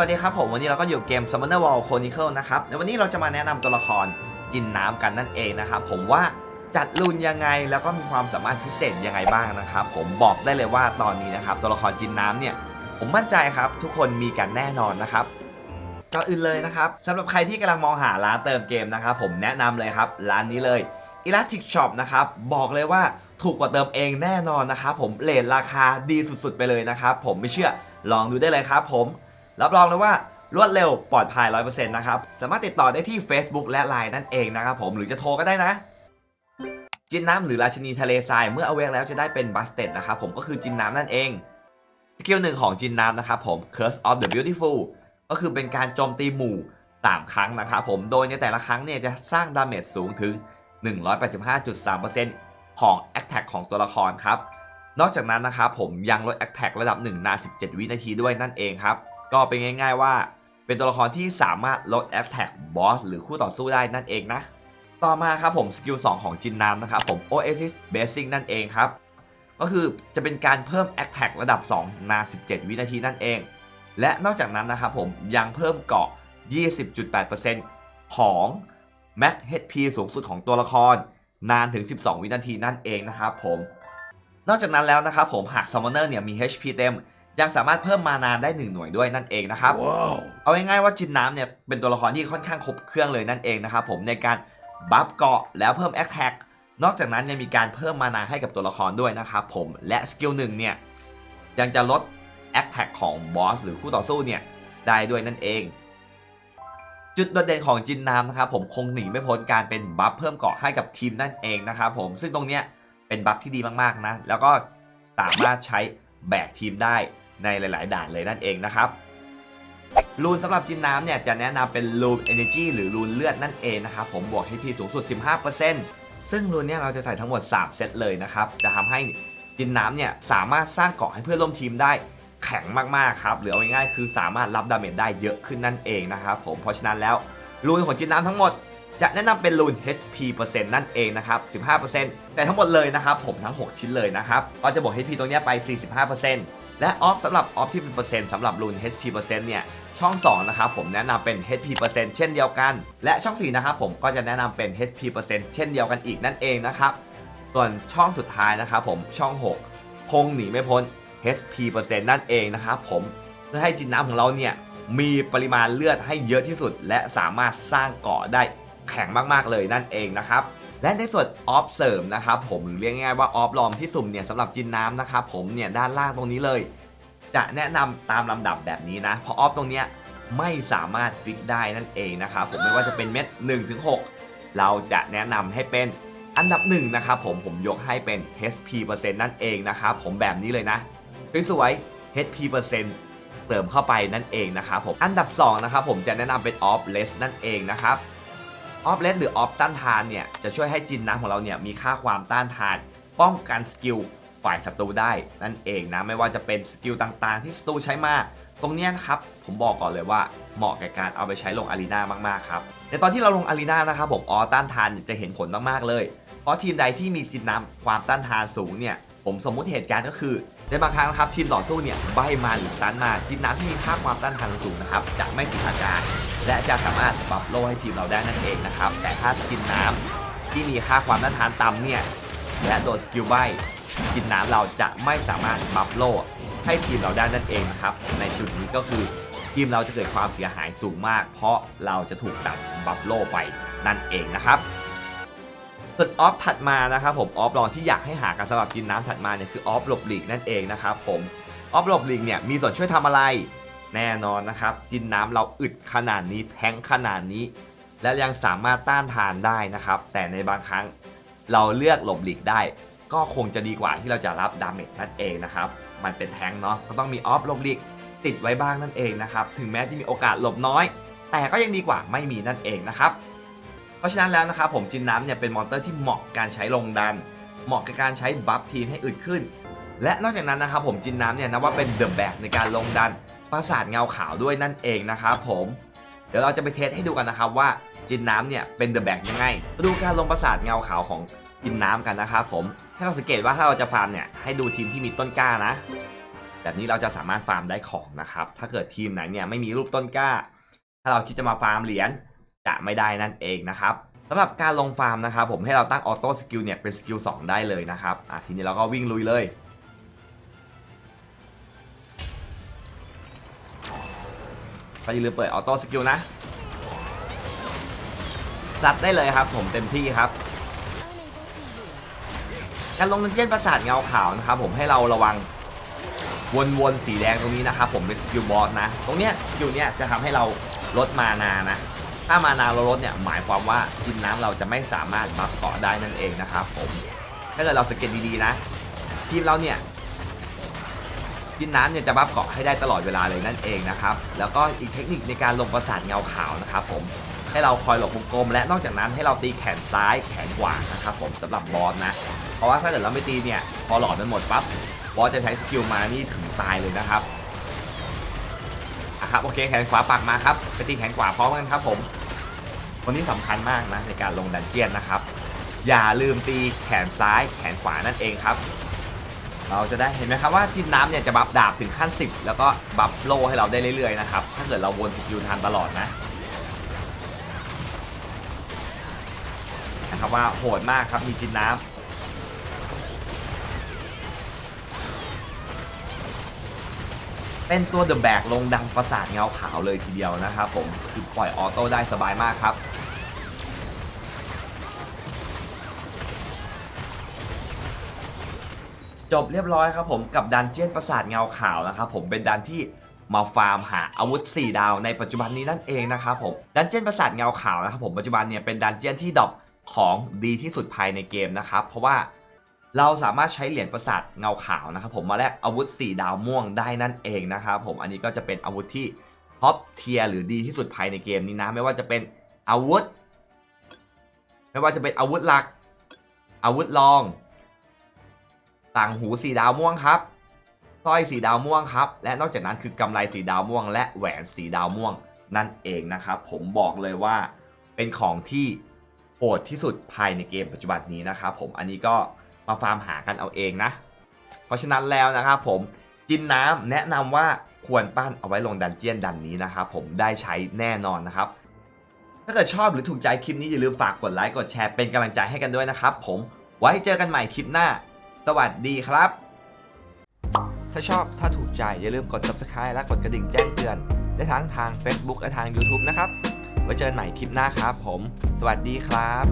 วัสดีครับผมวันนี้เราก็อยู่เกม Summoner Wall Chronicle นะครับในวันนี้เราจะมาแนะนำตัวละครจินน้ำกันนั่นเองนะครับผมว่าจัดรุนยังไงแล้วก็มีความสามารถพิเศษยังไงบ้างนะครับผมบอกได้เลยว่าตอนนี้นะครับตัวละครจินน้ำเนี่ยผมมั่นใจครับทุกคนมีกันแน่นอนนะครับก่อนอื่นเลยนะครับสำหรับใครที่กำลังมองหาร้านเติมเกมนะครับผมแนะนำเลยครับร้านนี้เลย Elastic Shop นะครับบอกเลยว่าถูกกว่าเติมเองแน่นอนนะครับผมเลทราคาดีสุดๆ ไปเลยนะครับผมไม่เชื่อลองดูได้เลยครับผม รับรองเลยว่ารวดเร็วปลอดภัย 100%นะครับ สามารถติดต่อได้ที่ Facebook และ Line นั่นเองนะครับผมหรือจะโทรก็ได้นะ จินน้ำหรือราชินีทะเลทรายเมื่อเอาเวกแล้วจะได้เป็นบัสเต็ดนะครับผมก็คือจินน้ำนั่นเองสกิลหนึ่งของจินน้ำนะครับผม Curse of the Beautiful ก็คือเป็นการโจมตีหมู่ 3 ครั้งนะครับผมโดยในแต่ละครั้งเนี่ยจะสร้างดาเมจสูงถึง 185.3%ของ Attack ของตัวละครครับนอกจากนั้นนะครับผมยังลด Attack ระดับ 1 นาน 17 วินาทีด้วยนั่นเองครับ ก็เป็นง่าย ๆว่า เป็นตัวละครที่สามารถลด Attack Boss หรือคู่ต่อสู้ได้นั่นเองนะ ต่อมาครับผมสกิล2ของจินน้ำนะครับผม Oasis Basic นั่นเองครับ ก็คือจะเป็นการเพิ่ม Attack ระดับ 2 นาน 17 วินาทีนั่นเอง และนอกจากนั้นนะครับผมยังเพิ่มเกาะ 20.8%ของ Max HP สูงสุดของตัวละคร นานถึง 12 วินาทีนั่นเองนะครับผม นอกจากนั้นแล้วนะครับผมหาก Summoner เนี่ยมี HP เต็ม ยังสามารถเพิ่มมานานได้ 1 หน่วยด้วยนั่นเองนะครับ Wow. เอาง่ายๆว่าจินน้ำเนี่ยเป็นตัวละครที่ค่อนข้างครบเครื่องเลยนั่นเองนะครับผมในการบัฟเกาะแล้วเพิ่ม a อ t แท k นอกจากนั้นยังมีการเพิ่มมานาให้กับตัวละครด้วยนะครับผมและสกิลหนึ่งเนี่ยยังจะลด a อ t แท k ของบอสหรือคู่ต่อสู้เนี่ยได้ด้วยนั่นเอง จุดโดดเด่นของจินน้ำนะครับผมคงหนีไม่พ้นการเป็นบัฟเพิ่มเกาะให้กับทีมนั่นเองนะครับผมซึ่งตรงเนี้ยเป็นบัฟที่ดีมากๆนะแล้วก็สามารถใช้แบกทีมได้ ในหลาย ๆ ด่านเลยนั่นเองนะครับรูนสำหรับจินน้ำเนี่ยจะแนะนำเป็นรูน Energy หรือรูนเลือดนั่นเองนะครับผมบวกให้พีสูงสุด 15%ซึ่งรูนเนี่ยเราจะใส่ทั้งหมด 3 เซตเลยนะครับจะทำให้จินน้ำเนี่ยสามารถสร้างเกาะให้เพื่อนร่วมทีมได้แข็งมากๆครับหรือเอาง่ายๆคือสามารถรับดาเมจได้เยอะขึ้นนั่นเองนะครับผมเพราะฉะนั้นแล้วรูนของจินน้ำทั้งหมดจะแนะนำเป็นรูน HP เปอร์เซ็นต์นั่นเองนะครับ 15%แต่ทั้งหมดเลยนะครับผมทั้ง 6 ชิ้นเลยนะครับก็จะบวก HP ตรงนี้ไป 45% และออฟสำหรับออฟที่เป็นเปอร์เซ็นต์สำหรับรูน HP เปอร์เซ็นต์เนี่ยช่อง 2 นะครับผมแนะนำเป็น HP เปอร์เซ็นต์เช่นเดียวกัน และช่อง 4 นะครับผมก็จะแนะนำเป็น HP เปอร์เซ็นต์เช่นเดียวกันอีกนั่นเองนะครับส่วนช่องสุดท้ายนะครับผมช่อง 6 คงหนีไม่พ้น HP เปอร์เซ็นต์นั่นเองนะครับผมเพื่อให้จินน้ำของเราเนี่ยมีปริมาณเลือดให้เยอะที่สุด และสามารถสร้างเกาะได้แข็งมากๆเลยนั่นเองนะครับ และในส่วนออฟเสริมนะครับผมหรือเรียกง่ายๆว่าออฟลอมที่สุ่มเนี่ยสำหรับจินน้ำนะครับผมเนี่ยด้านล่างตรงนี้เลย จะแนะนำตามลำดับแบบนี้นะเพราะออฟตรงเนี้ยไม่สามารถฟิกได้นั่นเองนะครับผมไม่ว่าจะเป็นเม็ด1ถึง6เราจะแนะนำให้เป็นอันดับ1นะครับผมผมยกให้เป็น HP เปอร์เซ็นต์นั่นเองนะครับผมแบบนี้เลยนะสวยๆ HP เปอร์เซ็นต์เติมเข้าไปนั่นเองนะครับผมอันดับ2นะครับผมจะแนะนำเป็น Off Less นั่นเองนะครับ ออฟเลสหรือออฟต้านทานเนี่ยจะช่วยให้จินน้ำของเราเนี่ยมีค่าความต้านทาน ป้องกันสกิลฝ่ายศัตรูได้ นั่นเองนะไม่ว่าจะเป็นสกิลต่างๆ ที่ศัตรูใช้มาตรงนี้นะครับผมบอกก่อนเลยว่าเหมาะกับการเอาไปใช้ลงอารีนามากๆครับในตอนที่เราลงอารีนานะครับผมออต้านทานจะเห็นผลมากๆเลย เพราะทีมใดที่มีจินน้ำความต้านทานสูงเนี่ยผมสมมุติเหตุการณ์ก็คือ ในบางครั้งนะครับทีมต่อสู้เนี่ยใบมาหรือสตันมาจินน้ำที่มีค่าความต้านทานสูงนะครับจะไม่ติดอาการและจะสามารถปรับโล่ให้ทีมเราได้นั่นเองนะครับแต่ถ้ากินน้ำที่มีค่าความต้านทานต่ำเนี่ยและโดนสกิลใบกินน้ำเราจะไม่สามารถปรับโล่ให้ทีมเราได้นั่นเองนะครับในจุดนี้ก็คือทีมเราจะเกิดความเสียหายสูงมาก เพราะเราจะถูกตัดบัฟโล่ไปนั่นเองนะครับ ส่วนออฟถัดมานะครับผมออฟลองที่อยากให้หากันสำหรับกินน้ำถัดมาเนี่ยคือออฟหลบหลีกนั่นเองนะครับผมออฟหลบหลีกเนี่ยมีส่วนช่วยทำอะไรแน่นอนนะครับจินน้ำเราอึดขนาดนี้แท้งขนาดนี้ และยังสามารถต้านทานได้นะครับ แต่ในบางครั้งเราเลือกหลบหลีกได้ ก็คงจะดีกว่าที่เราจะรับดาเมจนั่นเองนะครับมันเป็นแท้งเนาะก็ต้องมีออฟหลบหลีกติดไว้บ้างนั่นเองนะครับถึงแม้จะมีโอกาสหลบน้อย แต่ก็ยังดีกว่าไม่มีนั่นเองนะครับ เพราะฉะนั้นแล้วนะครับผมจินน้ำเนี่ยเป็นมอนเตอร์ที่เหมาะการใช้ลงดัน เหมาะกับการใช้บัฟทีมให้อึดขึ้น และนอกจากนั้นนะครับผมจินน้ำเนี่ยนับว่าเป็นเดอะแบกในการลงดันปราสาทเงาขาวด้วยนั่นเองนะครับผมเดี๋ยวเราจะไปเทสให้ดูกันนะครับว่าจินน้ำเนี่ยเป็นเดอะแบกยังไงมาดูการลงปราสาทเงาขาวของจินน้ำกันนะครับผมให้เราสังเกตว่าถ้าเราจะฟาร์มเนี่ยให้ดูทีมที่มีต้นกล้านะ แบบนี้เราจะสามารถฟาร์มได้ของนะครับถ้าเกิดทีมไหนเนี่ยไม่มีรูปต้นกล้า ถ้าเราคิดจะมาฟาร์มเหรียญ จะไม่ได้นั่นเองนะครับสำหรับการลงฟาร์มนะครับผมให้เราตั้งออโต้สกิลเนี่ยเป็นสกิล2ได้เลยนะครับอะทีนี้เราก็วิ่งลุยเลยก็อย่าลืมเปิดออโต้สกิลนะซัดได้เลยครับผมเต็มที่ครับ การลงดันเจียนประสาทเงาขาวนะครับผมให้เราระวังวนๆสีแดงตรงนี้นะครับผมเป็นสกิลบอสนะ ตรงเนี้ยสกิลเนี้ยจะทำให้เราลดมานานะ ถ้ามานาเราลดเนี่ยหมายความว่าจินน้ำเราจะไม่สามารถบัฟเกาะได้นั่นเองนะครับผมถ้าเกิดเราสังเกตดีๆนะทีมเราเนี่ยจินน้ำเนี่ยจะบัฟเกาะให้ได้ตลอดเวลาเลยนั่นเองนะครับแล้วก็อีกเทคนิคในการลงประสาทเงาขาวนะครับผมให้เราคอยหลบวงกลม และนอกจากนั้นให้เราตีแขนซ้ายแขนขวานะครับผมสำหรับบอสนะ เพราะว่าถ้าเกิดเราไม่ตีเนี่ยพอหลอดมันหมดปั๊บบอสจะใช้สกิลมานี่ถึงตายเลยนะครับ อะครับโอเคแขนขวาปักมาครับไปตีแขนขวาพร้อมกันครับผมคนนี้สำคัญมากนะในการลงดันเจียนนะครับ อย่าลืมตีแขนซ้ายแขนขวานั่นเองครับ เราจะได้เห็นไหมครับว่าจินน้ำเนี่ยจะบัฟดาบถึงขั้น 10 แล้วก็บัฟโลให้เราได้เรื่อยๆนะครับถ้าเกิดเราวนสกิลทันตลอดนะนะครับว่าโหดมากครับมีจินน้ำ เป็นตัวเดอะแบกลงดังประสาทเงาขาวเลยทีเดียวนะครับผมคือปล่อยออโต้ได้สบายมากครับจบเรียบร้อยครับผมกับดันเจียนประสาทเงาขาวนะครับผมเป็นดันที่มาฟาร์มหาอาวุธ 4 ดาวในปัจจุบันนี้นั่นเองนะครับผมดันเจียนประสาทเงาขาวนะครับผมปัจจุบันเนี่ยเป็นดันเจียนที่ดรอปของดีที่สุดภายในเกมนะครับเพราะว่า เราสามารถใช้เหรียญประสาทเงาขาวนะครับผมมาแลกอาวุธ 4 ดาวม่วงได้นั่นเองนะครับผมอันนี้ก็จะเป็นอาวุธที่ท็อปเทียร์หรือดีที่สุดภายในเกมนี้นะ ไม่ว่าจะเป็นอาวุธ ไม่ว่าจะเป็นอาวุธหลัก อาวุธรอง ต่างหูสีดาวม่วงครับสร้อยสีดาวม่วงครับ และนอกจากนั้นคือกำไรสีดาวม่วง และแหวนสีดาวม่วงนั่นเองนะครับ ผมบอกเลยว่าเป็นของที่โหดที่สุดภายในเกมปัจจุบันนี้นะครับผมอันนี้ก็ มาฟาร์มหากันเอาเองนะ เพราะฉะนั้นแล้วนะครับผมจินน้ำแนะนำว่าควรปั้นเอาไว้ลงดันเจียนดันนี้นะครับผมได้ใช้แน่นอนนะครับ ถ้าเกิดชอบหรือถูกใจคลิปนี้อย่าลืมฝากกดไลค์กดแชร์เป็นกำลังใจให้กันด้วยนะครับผมไว้เจอกันใหม่คลิปหน้า สวัสดีครับ ถ้าชอบถ้าถูกใจอย่าลืมกด subscribe และกดกระดิ่งแจ้งเตือน ได้ทั้งทาง Facebook และทาง YouTube นะครับไว้เจอกันใหม่คลิปหน้าครับผม สวัสดีครับ